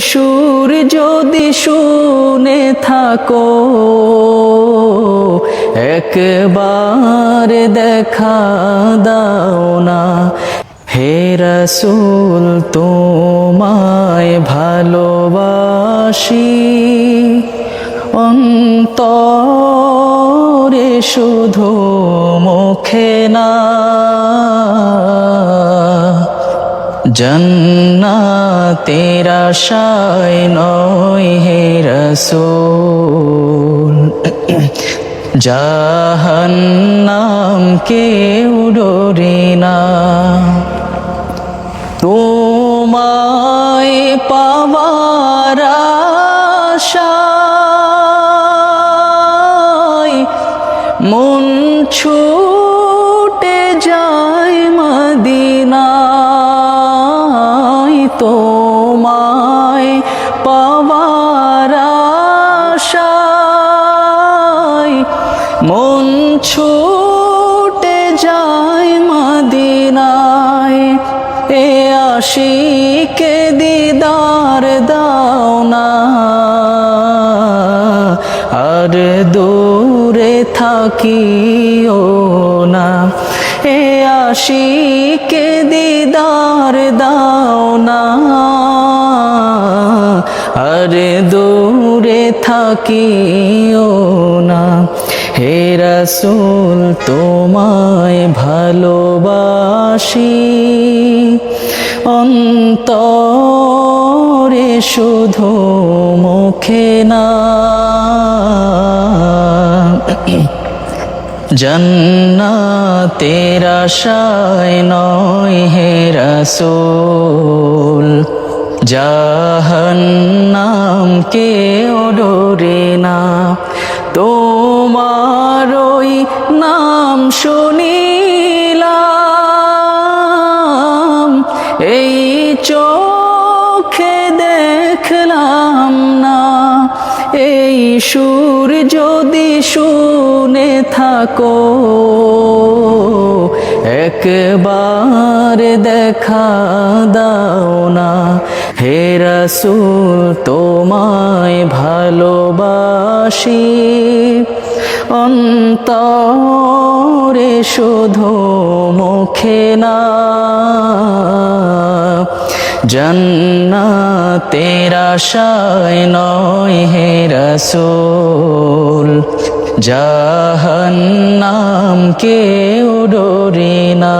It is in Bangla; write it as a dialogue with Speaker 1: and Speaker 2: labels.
Speaker 1: সুর যদি শুনে থাকো, একবার দেখা দাও না। হে রসুল, তোমায় ভালোবাসি। অন্তরে শুধু মুখে না। জন্নাতের আশায় নয় হে রসুল। জাহান্নাম কেউ ডরে না। তোমায় পাওয়ার আশায় মন ছুটে যায় মদিনায় পাওয়ার আশায় মন ছুটে যায় মদিনায়। এ আশিকে দিদার দাও না। আর দূরে থাকিও না। এ আশিকে দিদার দাও না। থাকিও না। হে রসুল, তোমায় ভালোবাসি। অন্তরে শুধু মুখে না। জন্নাতের আশায় নয় হে রসুল। জাহান্নাম কেউ ডরে না। তোমার ওই নাম শুনিলাম এই চোখে দেখলাম সুর যদি শুনে থাকো, একবার দেখা দাও না। হে রসুল, তোমায় ভালোবাসি। অন্তরে শুধু মুখে না, জন্নাতের তেরা নয়। হে রসুল জাহান্নাম কেউ ডরে না।